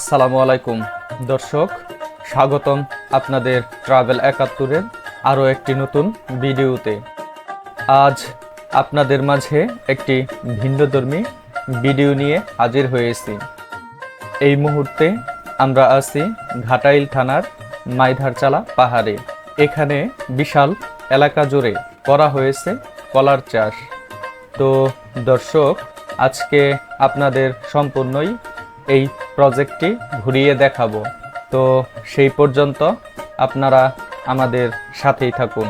আসসালামু আলাইকুম। দর্শক, স্বাগতম আপনাদের ট্রাভেল একাত্তরের আরও একটি নতুন ভিডিওতে। আজ আপনাদের মাঝে একটি ভিন্নধর্মী ভিডিও নিয়ে হাজির হয়েছি। এই মুহূর্তে আমরা আছি ঘাটাইল থানার মাইধারচালা পাহাড়ে। এখানে বিশাল এলাকা জুড়ে করা হয়েছে কলার চাষ। তো দর্শক, আজকে আপনাদের সম্পূর্ণই এই প্রজেক্টটি ঘুরিয়ে দেখাবো। তো সেই পর্যন্ত আপনারা আমাদের সাথেই থাকুন।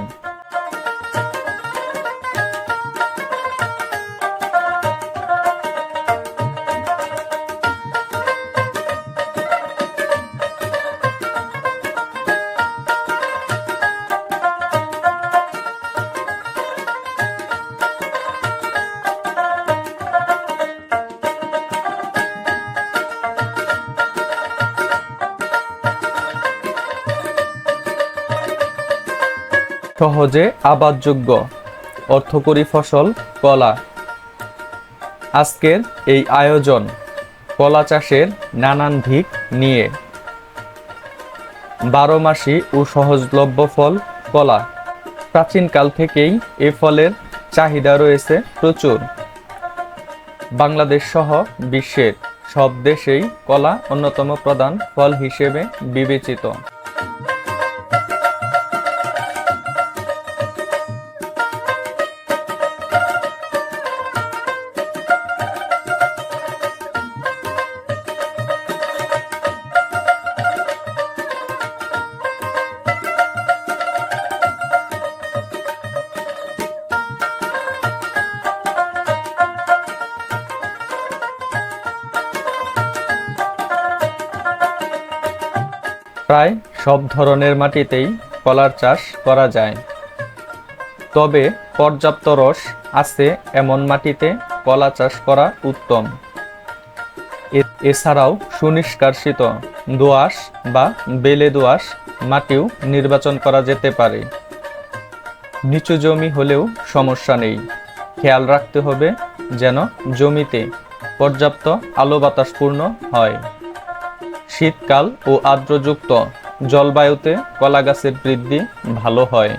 সহজে আবাদযোগ্য। অর্থকরী ফসল, কলা। আজকের এই আয়োজন কলা চাষের নানান দিক নিয়ে। বারো মাসি ও সহজলভ্য ফল, কলা। প্রাচীনকাল থেকেই এ ফলের চাহিদা রয়েছে প্রচুর। বাংলাদেশ সহ বিশ্বের সব দেশেই কলা অন্যতম প্রধান ফল হিসেবে বিবেচিত। সব ধরনের মাটিতেই কলার চাষ করা যায়। তবে পর্যাপ্ত রস আছে এমন মাটিতে কলা চাষ করা উত্তম। এছাড়াও সুনিষ্কাশিত দোআঁশ বা বেলে দোআঁশ মাটিও নির্বাচন করা যেতে পারে। নিচু জমি হলেও সমস্যা নেই। খেয়াল রাখতে হবে যেন জমিতে পর্যাপ্ত আলো বাতাসপূর্ণ হয়। শীতকাল ও আর্দ্রযুক্ত জলবায়ুতে কলা গাছের বৃদ্ধি ভালো হয়।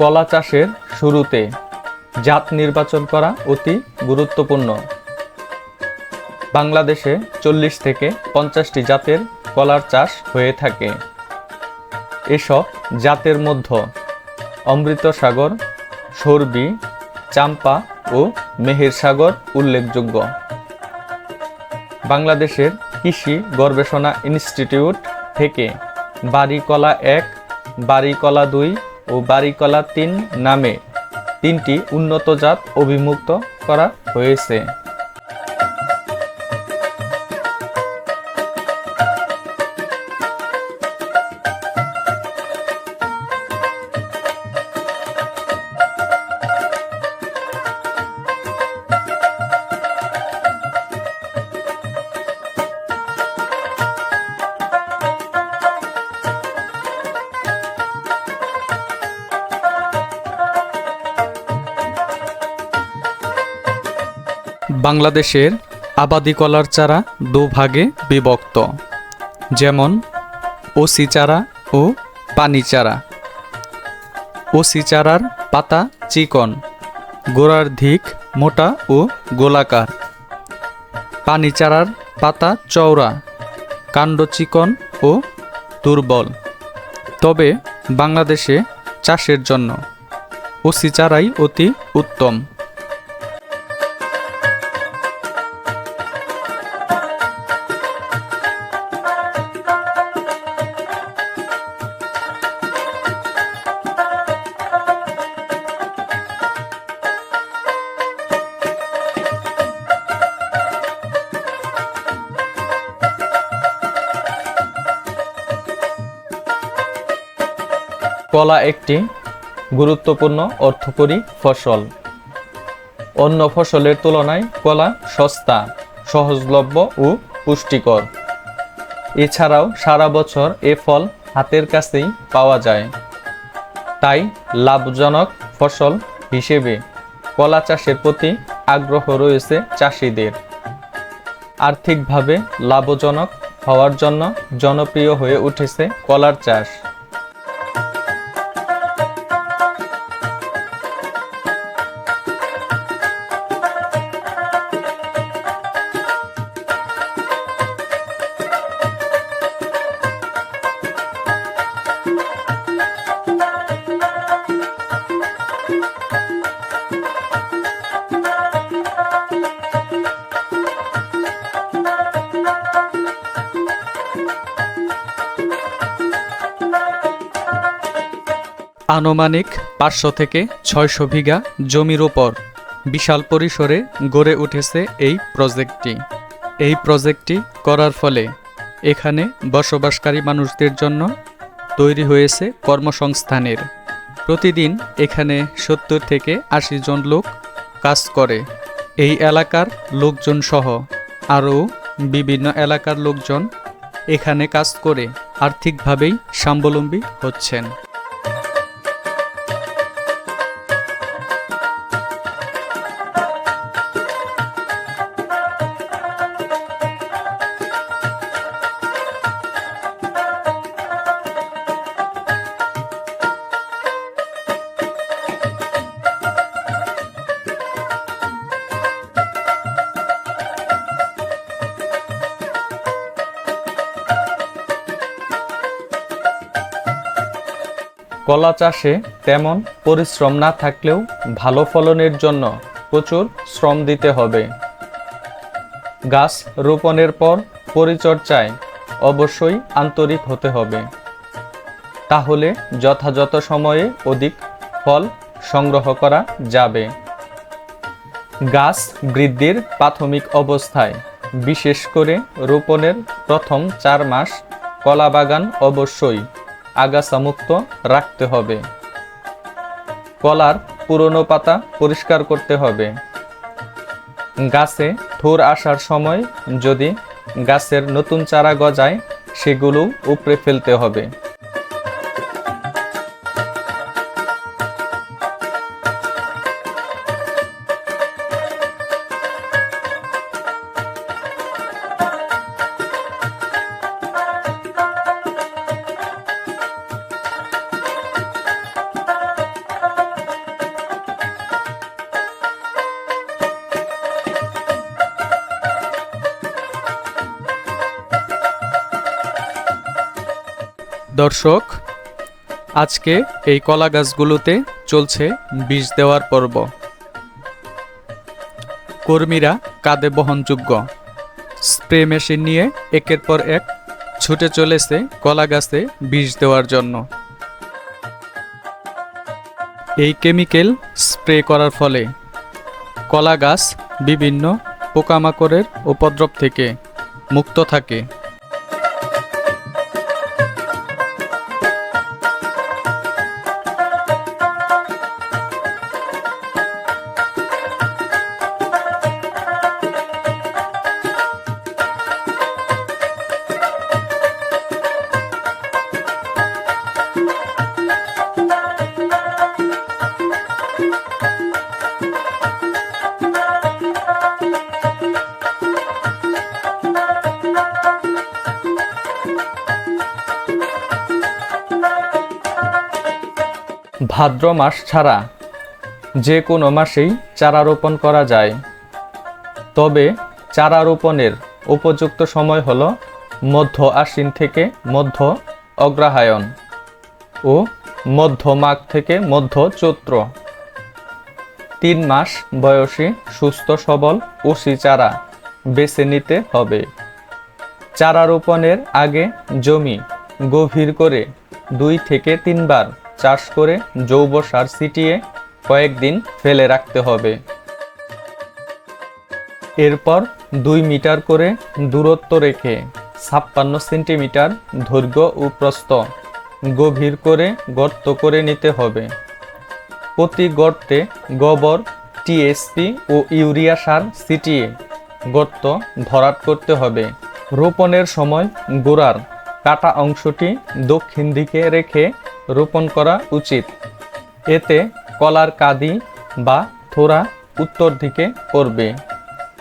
কলা চাষের শুরুতে জাত নির্বাচন করা অতি গুরুত্বপূর্ণ। বাংলাদেশে চল্লিশ থেকে পঞ্চাশটি জাতের কলার চাষ হয়ে থাকে। এসব জাতের মধ্যে অমৃত সাগর সর্বি, চাম্পা ও মেহের সাগর উল্লেখযোগ্য। বাংলাদেশের কৃষি গবেষণা ইনস্টিটিউট থেকে বাড়িকলা এক, বাড়িকলা দুই ও বাড়িকলা তিন নামে তিনটি উন্নত জাত অভিমুক্ত করা হয়েছে। বাংলাদেশের আবাদি কলার চারা দুভাগে বিভক্ত, যেমন ওসি চারা ও পানি চারা। ওসি চারার পাতা চিকন, গোড়ার দিক মোটা ও গোলাকার। পানি চারার পাতা চওড়া, কাণ্ড চিকন ও দুর্বল। তবে বাংলাদেশে চাষের জন্য ওসি চারাই অতি উত্তম। কলা একটি গুরুত্বপূর্ণ অর্থকরী ফসল। অন্য ফসলের তুলনায় কলা সস্তা, সহজলভ্য ও পুষ্টিকর। এছাড়াও সারা বছর এ ফল হাতের কাছেই পাওয়া যায়। তাই লাভজনক ফসল হিসেবে কলা চাষের প্রতি আগ্রহ রয়েছে চাষিদের। আর্থিকভাবে লাভজনক হওয়ার জন্য জনপ্রিয় হয়ে উঠেছে কলার চাষ। আনুমানিক পাঁচশো থেকে ছয়শো বিঘা জমির ওপর বিশাল পরিসরে গড়ে উঠেছে এই প্রজেক্টটি। এই প্রজেক্টটি করার ফলে এখানে বসবাসকারী মানুষদের জন্য তৈরি হয়েছে কর্মসংস্থানের। প্রতিদিন এখানে সত্তর থেকে আশি জন লোক কাজ করে। এই এলাকার লোকজন সহ আরও বিভিন্ন এলাকার লোকজন এখানে কাজ করে আর্থিকভাবেই স্বাবলম্বী হচ্ছেন। কলা চাষে তেমন পরিশ্রম না থাকলেও ভালো ফলনের জন্য প্রচুর শ্রম দিতে হবে। গাছ রোপণের পর পরিচর্যায় অবশ্যই আন্তরিক হতে হবে। তাহলে যথাযথ সময়ে অধিক ফল সংগ্রহ করা যাবে। গাছ বৃদ্ধির প্রাথমিক অবস্থায়, বিশেষ করে রোপণের প্রথম চার মাস কলা বাগান অবশ্যই আগাছামুক্ত রাখতে হবে। কলার পুরনো পাতা পরিষ্কার করতে হবে। গাছে ঠোর আসার সময় যদি গাছের নতুন চারা গজায় সেগুলো উপড়ে ফেলতে হবে। দর্শক, আজকে এই কলা গাছগুলোতে চলছে বীজ দেওয়ার পর্ব। কর্মীরা কাঁধে বহনযোগ্য। স্প্রে মেশিন নিয়ে একের পর এক ছুটে চলেছে কলা গাছে বীজ দেওয়ার জন্য। এই কেমিক্যাল স্প্রে করার ফলে কলা গাছ বিভিন্ন পোকামাকড়ের উপদ্রব থেকে মুক্ত থাকে। ভাদ্র মাস ছাড়া যে কোনো মাসেই চারা রোপণ করা যায়। তবে চারা রোপণের উপযুক্ত সময় হল মধ্য আশ্বিন থেকে মধ্য অগ্রহায়ণ ও মধ্য মাঘ থেকে মধ্য চৈত্র। তিন মাস বয়সী সুস্থ, সবল ওসি চারা বেছে নিতে হবে। চারা রোপণের আগে জমি গভীর করে দুই থেকে তিনবার চাষ করে জৈব সার ছিটিয়ে কয়েকদিন ফেলে রাখতে হবে। এরপর দুই মিটার করে দূরত্ব রেখে ছাপ্পান্ন সেন্টিমিটার দৈর্ঘ্য ও প্রস্থ গভীর করে গর্ত করে নিতে হবে। প্রতি গর্তে গোবর টিএসপি ও ইউরিয়া সার ছিটিয়ে গর্ত ভরাট করতে হবে। রোপণের সময় গোড়ার কাটা অংশটি দক্ষিণ দিকে রেখে রোপণ করা উচিত। এতে কলার কাদি বা থোড়া উত্তর দিকে পড়বে।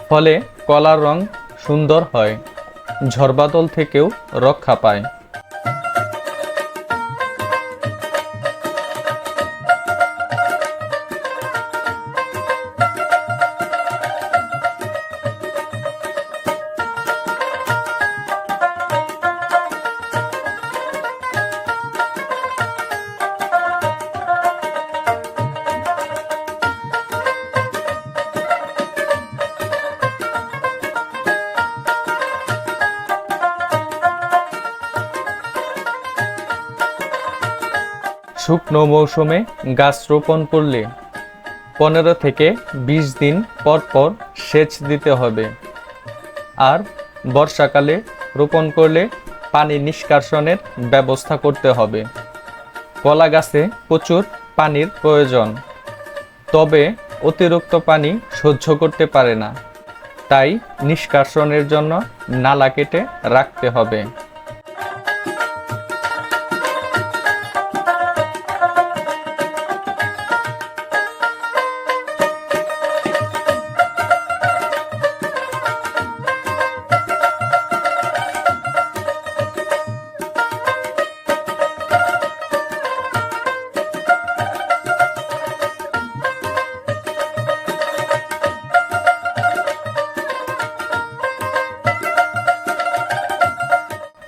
ফলে কলার রং সুন্দর হয়, ঝড়বাদল থেকেও রক্ষা পায়। শুকনো মৌসুমে গাছ রোপণ করলে পনেরো থেকে বিশ দিন পর পর সেচ দিতে হবে। আর বর্ষাকালে রোপণ করলে পানি নিষ্কাশনের ব্যবস্থা করতে হবে। কলা গাছে প্রচুর পানির প্রয়োজন, তবে অতিরিক্ত পানি সহ্য করতে পারে না। তাই নিষ্কাশনের জন্য নালা কেটে রাখতে হবে।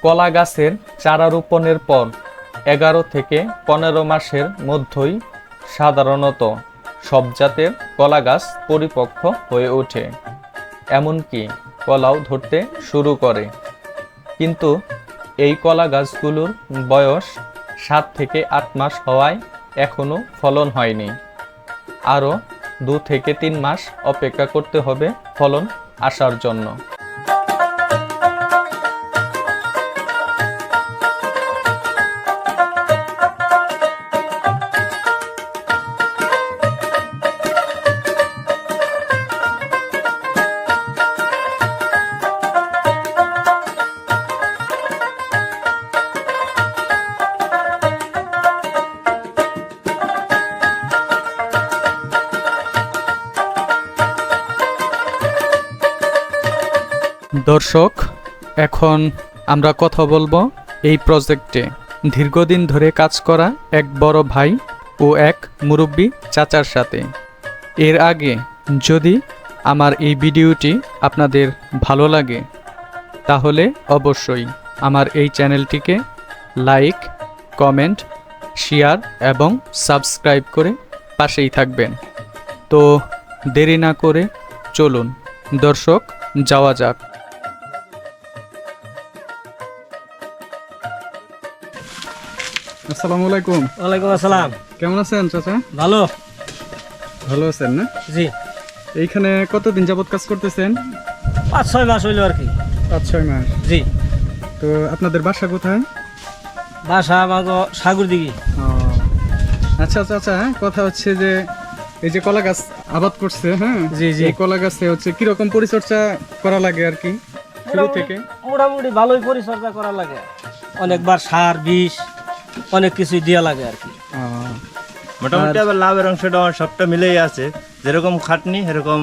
কলা গাছের চারা রোপণের পর এগারো থেকে পনেরো মাসের মধ্যেই সাধারণত সব জাতের কলা গাছ পরিপক্ক হয়ে ওঠে। এমনকি কলাও ধরতে শুরু করে। কিন্তু এই কলা গাছগুলোর বয়স সাত থেকে আট মাস হওয়ায় এখনও ফলন হয়নি। আরও দু থেকে তিন মাস অপেক্ষা করতে হবে ফলন আসার জন্য। দর্শক, এখন আমরা কথা বলব এই প্রজেক্টে। দীর্ঘদিন ধরে কাজ করা এক বড় ভাই ও এক মুরব্বী চাচার সাথে। এর আগে যদি আমার এই ভিডিওটি আপনাদের ভালো লাগে, তাহলে অবশ্যই আমার এই চ্যানেলটিকে লাইক, কমেন্ট, শেয়ার এবং সাবস্ক্রাইব করে পাশেই থাকবেন। তো দেরি না করে চলুন, দর্শক, যাওয়া যাক। আসসালামু আলাইকুম। ওয়ালাইকুম আসসালাম। কেমন আছেন চাচা? ভালো। ভালো আছেন না? জি। এইখানে কতদিন যাবত কাজ করতেছেন? পাঁচ ছয় মাস হইল আর কি। পাঁচ ছয় মাস। জি। তো আপনাদের বাসা কোথায়? বাসা আমাকে সাগর দিঘি আচ্ছা আচ্ছা চাচা কথা হচ্ছে যে এই যে কলা গাছ আবাদ করছে হ্যাঁ? জি, জি। এই কলা গাছে হচ্ছে কীরকম পরিচর্যা করা লাগে আর কি? শুরু থেকে? মোটামুটি ভালোই পরিচর্যা করা লাগে। অনেকবার সার বিষ অনেক কিছুই দেওয়া লাগে আর কি। মোটামুটি আবার লাভের অংশটা আমার সবটা মিলেই আছে। যেরকম খাটনি সেরকম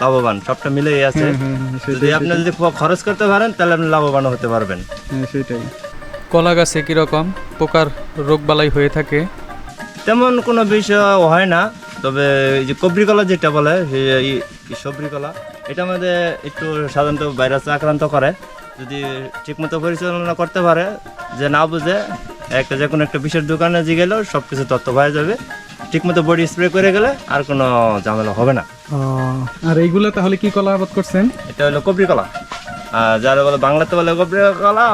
লাভবান সবটা মিলেই আছে। যদি আপনি যদি খরচ করতে পারেন তাহলে আপনি লাভবান হতে পারবেন। হ্যাঁ, সেটাই। কলা গাছে কীরকম পোকার রোগবালাই হয়ে থাকে? তেমন কোনো বিষয় হয় না। তবে এই যে কবরি কলা যেটা বলে সবরি কলা এটা আমাদের একটু সাধারণত ভাইরাস আক্রান্ত করে। যদি ঠিকমতো পরিচালনা করতে পারে যে না বুঝে একটা যে কোনো একটা বিশেষ দোকানে যে গেলেও সব কিছু তথ্য পাওয়া যাবে। ঠিকমতো বডি স্প্রে করে গেলে আর কোনো ঝামেলা হবে না। আর এইগুলো তাহলে কি কলা আবাদ করছেন? এটা হলো কবরি কলা। আর যারা বলে বাংলাতে বলে কবরি কলা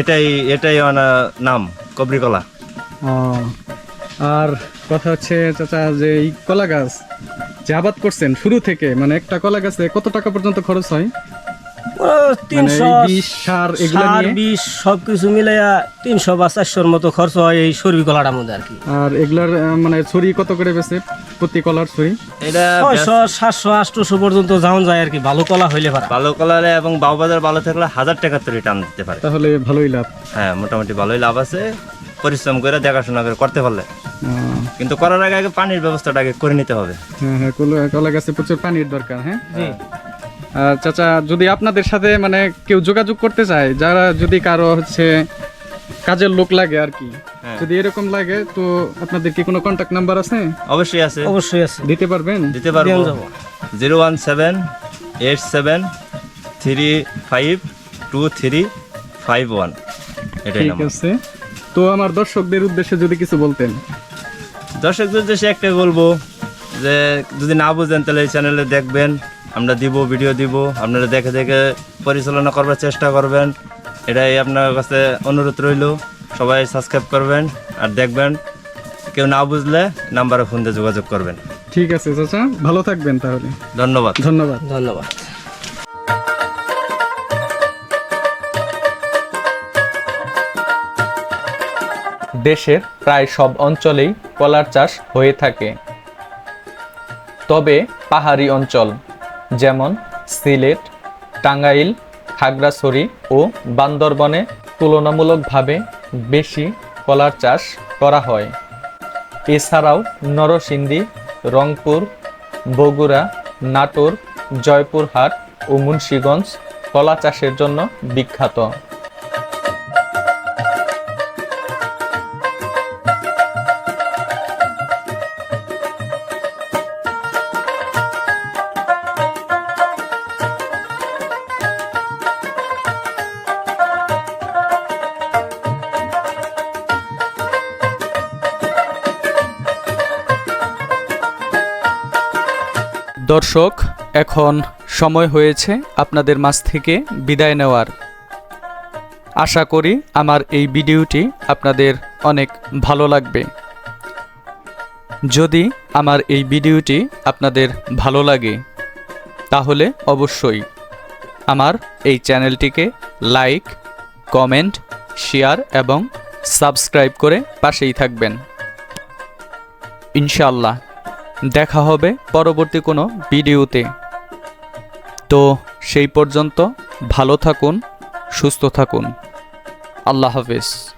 এটাই এটাই ওনার নাম কবরি কলা। আর কথা হচ্ছে চাচা যে এই কলা গাছ যে আবাদ করছেন শুরু থেকে মানে একটা কলা গাছে কত টাকা পর্যন্ত খরচ হয়? তিনশো সার এগুলো সার নিয়ে? মিলাইয়া তিনশো বা চারশোর মতো খরচ হয় এই সর্বি কলাটার মধ্যে আর কি। আর এগুলার মানে ছড়ি কত করে বেছে প্রতি কলার ছড়ি এটা ছয়শো সাতশো আটশোশো পর্যন্ত যাওয়া যায় আর কি ভালো কলা হইলে পারা। ভালো কালারে এবং বাজার ভালো থাকলে হাজার টাকার তৈরি টান দিতে পারে। তাহলে ভালোই লাভ। হ্যাঁ মোটামুটি ভালোই লাভ আছে। পরিশ্রম করে দেখাশোনা করে করতে পারলে। কিন্তু করার আগে আগে পানির ব্যবস্থাটা আগে করে নিতে হবে। হ্যাঁ হ্যাঁ কলা- কলা গাছে প্রচুর পানির দরকার হ্যাঁ? জি। আর চাচা যদি আপনাদের সাথে মানে কেউ যোগাযোগ করতে চায় যারা যদি কারও হচ্ছে কাজের লোক লাগে আর কি হ্যাঁ। যদি এরকম লাগে তো আপনাদের কি কোনো কন্ট্যাক্ট নাম্বার আছে? অবশ্যই আছে। অবশ্যই আছে। দিতে পারবেন? দিতে পারব। Zero one seven eight seven three five two three five one. এটাই ঠিক আছে। তো আমার দর্শকদের উদ্দেশ্যে যদি কিছু বলতেন। দর্শকদের উদ্দেশ্যে একটাই বলব যে যদি না বুঝেন তাহলে এই চ্যানেলে দেখবেন। আমরা দিব ভিডিও দিব আপনারা দেখে দেখে পরিচালনা করবার চেষ্টা করবেন। এটাই আপনার কাছে অনুরোধ রইল। সবাই সাবস্ক্রাইব করবেন আর দেখবেন। কেউ না বুঝলে নাম্বারে ফোন দিয়ে যোগাযোগ করবেন। ঠিক আছে চাচা ভালো থাকবেন তাহলে। ধন্যবাদ। ধন্যবাদ। ধন্যবাদ। দেশের প্রায় সব অঞ্চলেই কলার চাষ হয়ে থাকে। তবে পাহাড়ি অঞ্চল যেমন সিলেট, টাঙ্গাইল, খাগড়াছড়ি ও বান্দরবনে তুলনামূলকভাবে বেশি কলার চাষ করা হয়। এছাড়াও নরসিংদী, রংপুর, বগুড়া, নাটোর, জয়পুরহাট ও মুন্সীগঞ্জ কলা চাষের জন্য বিখ্যাত। দর্শক, এখন সময় হয়েছে আপনাদের মাঝ থেকে বিদায় নেওয়ার। আশা করি আমার এই ভিডিওটি আপনাদের অনেক ভালো লাগবে। যদি আমার এই ভিডিওটি আপনাদের ভালো লাগে, তাহলে অবশ্যই আমার এই চ্যানেলটিকে লাইক, কমেন্ট, শেয়ার এবং সাবস্ক্রাইব করে পাশেই থাকবেন। ইনশাল্লাহ দেখা হবে পরবর্তী কোনো ভিডিওতে। তো সেই পর্যন্ত ভালো থাকুন সুস্থ থাকুন। আল্লাহ হাফেজ।